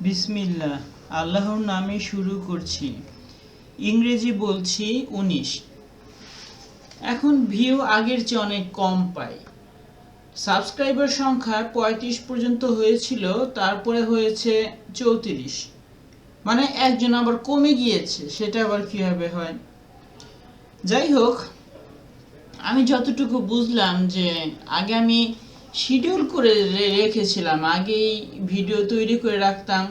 বিসমিল্লাহ, আল্লাহর নামে শুরু করছি। ইংরেজি বলছি উনিশ। এখন ভিউ আগের চেয়ে অনেক কম পাই। সাবস্ক্রাইবার সংখ্যা পঁয়ত্রিশ পর্যন্ত হয়েছিল, তারপরে হয়েছে চৌত্রিশ। মানে একজন আবার কমে গিয়েছে, সেটা আবার কীভাবে হয়? যাই হোক, আমি যতটুকু বুঝলাম যে আগে আমি শিডিউল করে রেখেছিলাম। আগেই ভিডিও তৈরি করে রাখতাম।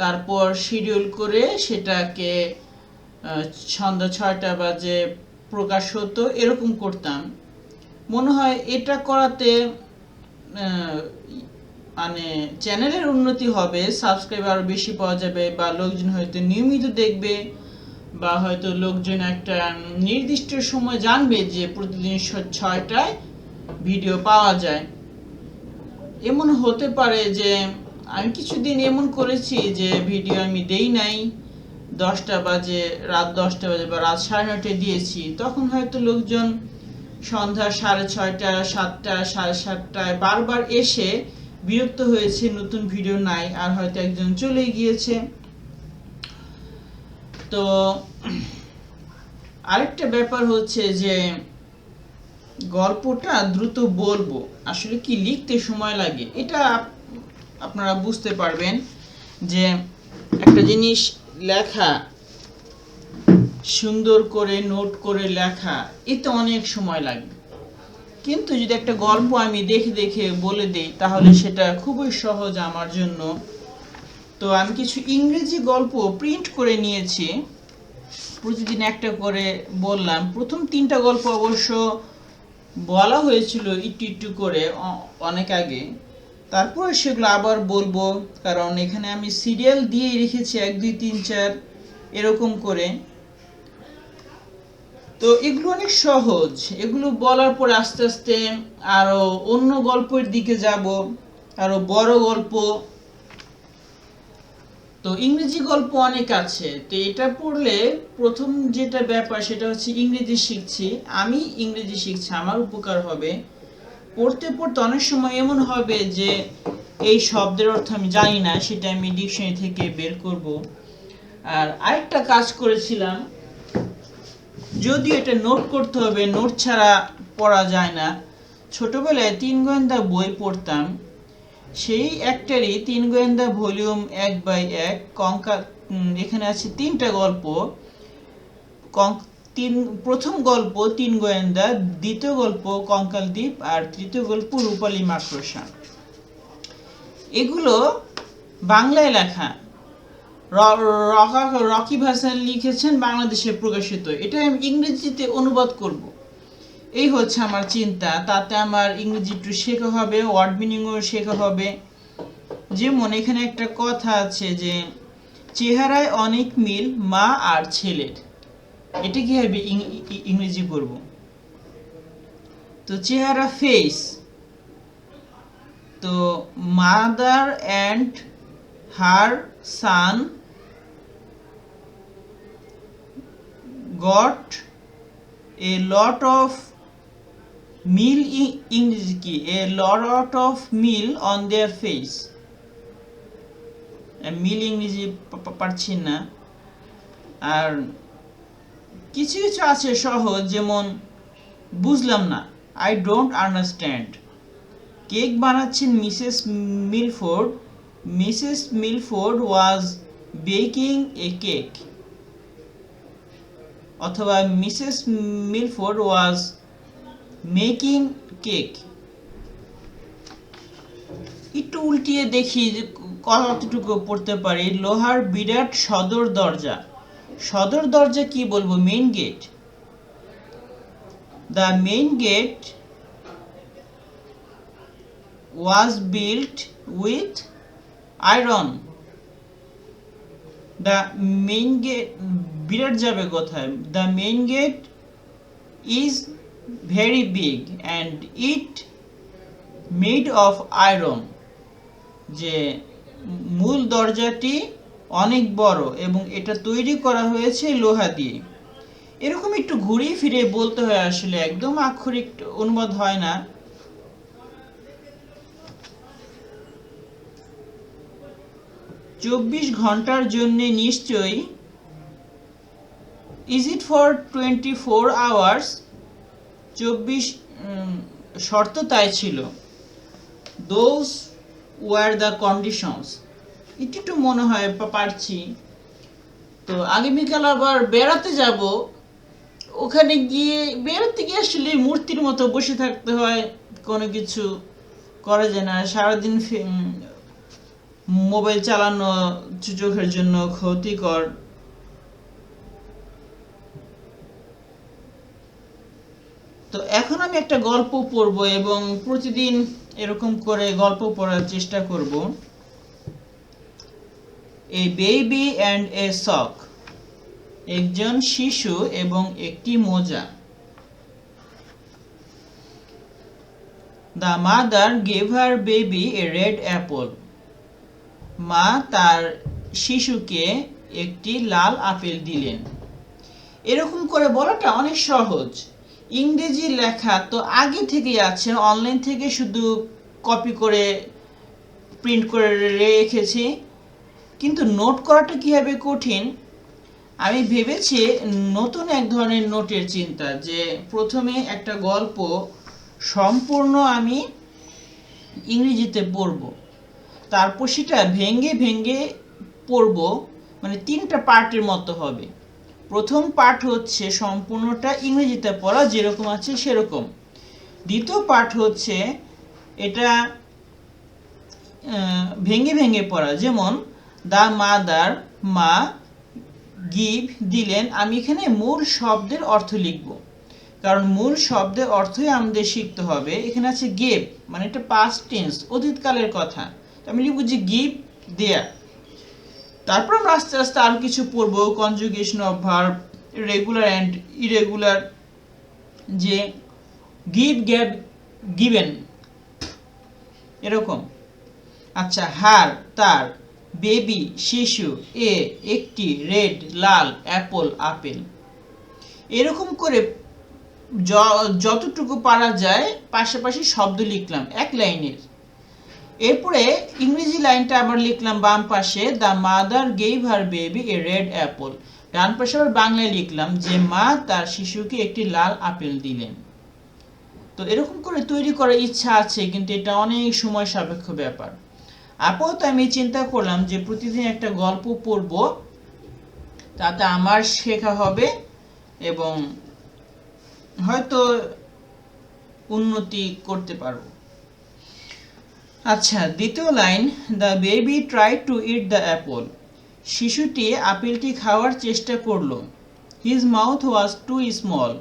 তারপর শিডিউল করে সেটাকে সন্ধ্যা ছয়টা বাজে প্রকাশ হতো, এরকম করতাম। মনে হয় এটা করাতে মানে চ্যানেলের উন্নতি হবে সাবস্ক্রাইবার আরও বেশি পাওয়া যাবে বা লোকজন হয়তো নিয়মিত দেখবে বা হয়তো লোকজন একটা নির্দিষ্ট সময় জানবে যে প্রতিদিন ছয়টায় ভিডিও পাওয়া যায়। এমন হতে পারে যে আমি কিছুদিন এমন করেছি যে ভিডিও আমি দেই নাই, দশটা বাজে, রাত দশটা বাজে বা রাত সাড়ে নটায় দিয়েছি। তখন হয়তো লোকজন সন্ধ্যা সাড়ে ছয়টা, সাতটা, সাড়ে সাতটায় বারবার এসে বিরক্ত হয়েছে, নতুন ভিডিও নাই, আর হয়তো একজন চলে গিয়েছে। তো আরেকটা ব্যাপার হচ্ছে যে গল্পটা দ্রুত বলব। আসলে কি লিখতে সময় লাগে, এটা আপনারা বুঝতে পারবেন যে একটা জিনিস লেখা, সুন্দর করে, নোট করে লেখা, এতে অনেক সময় লাগবে। কিন্তু যদি একটা গল্প আমি দেখে দেখে বলে দেই, তাহলে সেটা খুবই সহজ আমার জন্য। তো আমি কিছু ইংরেজি গল্প প্রিন্ট করে নিয়েছি। প্রতিদিন একটা করে বললাম। প্রথম তিনটা গল্প অবশ্য বলা হয়েছিল একটু একটু করে অনেক আগে। তারপরে সেগুলো আবার বলব, কারণ এখানে আমি সিরিয়াল দিয়ে রেখেছি, এক, দুই, তিন, চার, এরকম করে। তো এগুলো অনেক সহজ। এগুলো বলার পরে আস্তে আস্তে আরও অন্য গল্পের দিকে যাব, আরও বড় গল্প তো ইংরেজি গল্প অনেক আছে, তো এটা পড়লে প্রথম যেটা ব্যাপার সেটা হচ্ছে ইংরেজি শিখছি, আমি ইংরেজি শিখছি, আমার উপকার হবে। পড়তে পড়তে অনেক সময় এমন হবে যে এই শব্দের অর্থ আমি জানি না, সেটা আমি ডিকশনারি থেকে বের করব। আর আরেকটা কাজ করেছিলাম, যদিও এটা নোট করতে হবে, নোট ছাড়া পড়া যায় না, ছোটবেলায় তিন গোয়েন্দা বই পড়তাম। সেই একটারই তিন গোয়েন্দা ভলিউম এক বাই এক কঙ্কা এখানে আছে তিনটা গল্প। তিন, প্রথম গল্প তিন গোয়েন্দা, দ্বিতীয় গল্প কঙ্কাল দ্বীপ আর তৃতীয় গল্প রূপালী মাকড়সা। এগুলো বাংলায় লেখা। রকি ভাসান লিখেছেন বাংলাদেশে প্রকাশিত। এটা আমি ইংরেজিতে অনুবাদ করব। এই হচ্ছে আমার চিন্তা। তাতে আমার ইংরেজি একটু শেখা হবে ওয়ার্ড মিনিংও শেখা হবে। যেমন এখানে একটা কথা আছে যে, চেহারায় অনেক মিল মা আর ছেলের। এটা কীভাবে ইংরেজি করব? তো চেহারা ফেস তো mother and her son got a lot of মিল ইংরেজি কি? এ লট অফ মিল অন দেয়ার ফেস মিল ইংরেজি পারছি না। আর কিছু কিছু আছে সহজ, যেমন বুঝলাম না। আই ডোন্ট আন্ডারস্ট্যান্ড কেক বানাচ্ছেন Mrs Milford. Mrs Milford was baking a cake অথবা Mrs Milford was making cake. একটু উল্টিয়ে দেখি কতটুকু পড়তে পারি। লোহার বিরাট সদর দরজা। সদর দরজা কি বলব? Main gate the main gate was built with iron the main gate বিরাট যাবে কোথায়? The main gate is very big and it made of iron. যে মূল দরজাটি অনেক বড় এবং এটা তৈরি করা হয়েছে লোহা দিয়ে। এরকম একটু ঘুরিয়ে ফিরে বলতে হয় আসলে, একদম আক্ষরিক অনুবাদ হয় না। চব্বিশ ঘণ্টার জন্য নিশ্চয়ই is it for twenty four hours চব্বিশ শর্ত তাই ছিল দোজ ওয়ার দ্য কন্ডিশনস একটু একটু মনে হয় পারছি। তো আগামীকাল আবার বেড়াতে যাব। ওখানে গিয়ে বেড়াতে গিয়ে আসলে মূর্তির মতো বসে থাকতে হয়, কোনো কিছু করা যায় না। সারাদিন মোবাইল চালানো চোখের জন্য ক্ষতিকর। তো এখন আমি একটা গল্প পড়ব এবং প্রতিদিন এরকম করে গল্প পড়ার চেষ্টা করব। এ বেবি অ্যান্ড এ সক। একজন শিশু এবং একটি মোজা। The mother gave her baby a red apple. মা তার শিশুকে একটি লাল আপেল দিলেন। এরকম করে বলাটা অনেক সহজ। ইংরেজি লেখা তো আগে থেকেই আছে অনলাইন থেকে শুধু কপি করে প্রিন্ট করে রেখেছি। কিন্তু নোট করাটা কীভাবে কঠিন? আমি ভেবেছি নতুন এক ধরনের নোটের চিন্তা যে প্রথমে একটা গল্প সম্পূর্ণ আমি ইংরেজিতে পড়ব। তারপর সেটা ভেঙ্গে ভেঙ্গে পড়ব মানে তিনটা পার্টের মতো হবে। প্রথম পার্ট হচ্ছে সম্পূর্ণটা ইংরেজিতে পড়া যেরকম আছে সেরকম। দ্বিতীয় পার্ট হচ্ছে এটা আহ, ভেঙ্গে ভেঙ্গে পড়া যেমন দা মাদার মা গিভ দিলেন। আমি এখানে মূল শব্দের অর্থ লিখব। কারণ মূল শব্দের অর্থই আমাদের শিখতে হবে। এখানে আছে গেভ মানে এটা পাস্ট টেন্স অতীতকালের কথা। আমি লিখব যে গিভ দেয়া। তারপর আমরা আস্তে আস্তে আরও কিছু পড়ব conjugation of verb regular and irregular যে গিভ গ্যাভ গিভেন এরকম। আচ্ছা হার তার বেবি শিশু, এ, একটি রেড লাল অ্যাপল আপেল। এরকম করে যতটুকু পারা যায়, পাশাপাশি শব্দ লিখলাম, এক লাইনের। এরপরে ইংরেজি লাইনটা আবার লিখলাম বাম পাশে the mother gave her baby a red apple ডান পাশে আবার বাংলায় লিখলাম যে, মা তার শিশুকে একটি লাল আপেল দিলেন। তো এরকম করে তৈরি করার ইচ্ছা আছে, কিন্তু এটা অনেক সময় সাপেক্ষ ব্যাপার। আপাতত আমি চিন্তা করলাম যে, প্রতিদিন একটা গল্প পড়ব, তাতে আমার শেখা হবে এবং হয়তো উন্নতি করতে পারব। আচ্ছা দ্বিতীয় line the baby try to eat the apple শিশুটি আপেলটি খাওয়ার চেষ্টা করল। His mouth was too small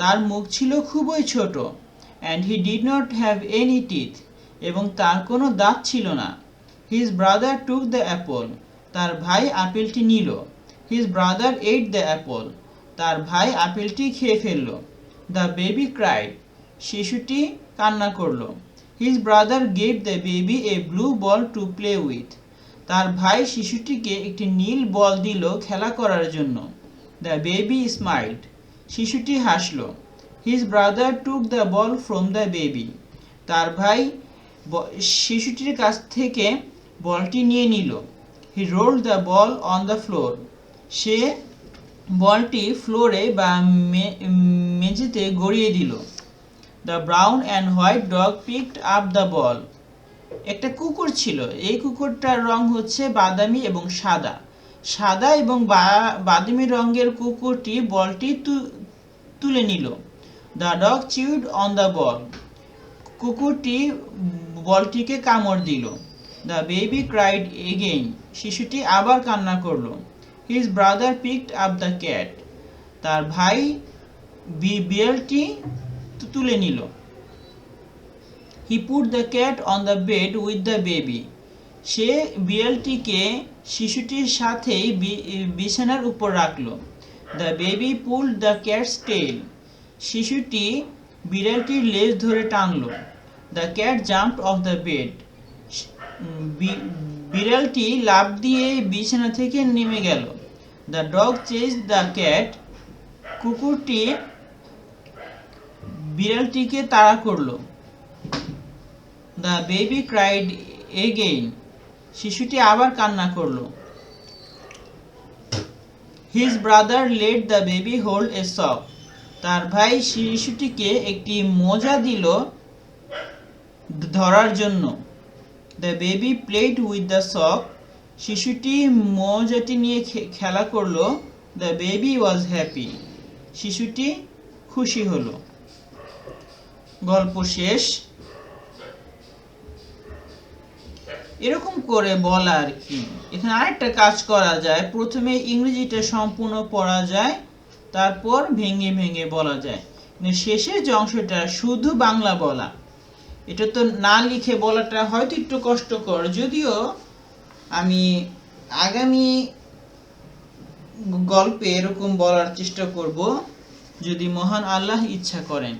তার মুখ ছিল খুবই ছোট and he did not have any teeth এবং তার কোনো দাঁত ছিল না। His brother took the apple তার ভাই আপেলটি নিল। His brother ate the apple তার ভাই আপেলটি খেয়ে ফেলল। দ্য বেবি ক্রাইড শিশুটি কান্না করল। His brother gave the baby a blue ball to play with তার ভাই শিশুটিকে একটি নীল বল দিল খেলা করার জন্য। দ্য বেবি স্মাইল্ড শিশুটি হাসলো। His brother took the ball from the baby তার ভাই শিশুটির কাছ থেকে বলটি নিয়ে নিল। He roll the ball on the floor সে বলটি ফ্লোরে বা মেঝেতে গড়িয়ে দিল। The brown and white dog picked up the ball একটা কুকুর ছিল। এই কুকুরটার রং হচ্ছে বাদামি এবং সাদা। সাদা এবং বাদামি রঙের কুকুরটি বলটি তুলে নিল। The dog chewed on the ball কুকুরটি বলটিকে কামড় দিল। দ্য বেবি ক্রাইড এগেইন শিশুটি আবার কান্না করল। His brother picked up the cat তার ভাই বিড়ালটি তুলে নিল। He put the cat on the bed with the baby সে বিড়ালটিকে শিশুটির সাথেই বিছানার উপর রাখল। The baby pull the cat's tail শিশুটি বিড়ালটির লেজ ধরে টানল। The cat jump off the bed বিড়ালটি লাফ দিয়ে বিছানা থেকে নেমে গেল। The dog chase the cat কুকুরটি বিড়ালটিকে তাড়া করল। The baby cried again. শিশুটি আবার কান্না করল। His brother let the baby hold a sock তার ভাই শিশুটিকে একটি মোজা দিল ধরার জন্য। The baby played with the sock শিশুটি মোজাটি নিয়ে খেলা করল। The baby was happy. শিশুটি খুশি হলো। গল্প শেষ। এরকম করে বলা আর কি। এখানে আরেকটা কাজ করা যায়। প্রথমে ইংরেজিটা সম্পূর্ণ পড়া যায়, তারপর ভেঙে ভেঙে বলা যায়। শেষের যে অংশটা, শুধু বাংলা বলা। এটা তো না লিখে বলাটা হয়তো একটু কষ্টকর। যদিও আমি আগামী গল্পে এরকম বলার চেষ্টা করব, যদি মহান আল্লাহ ইচ্ছা করেন।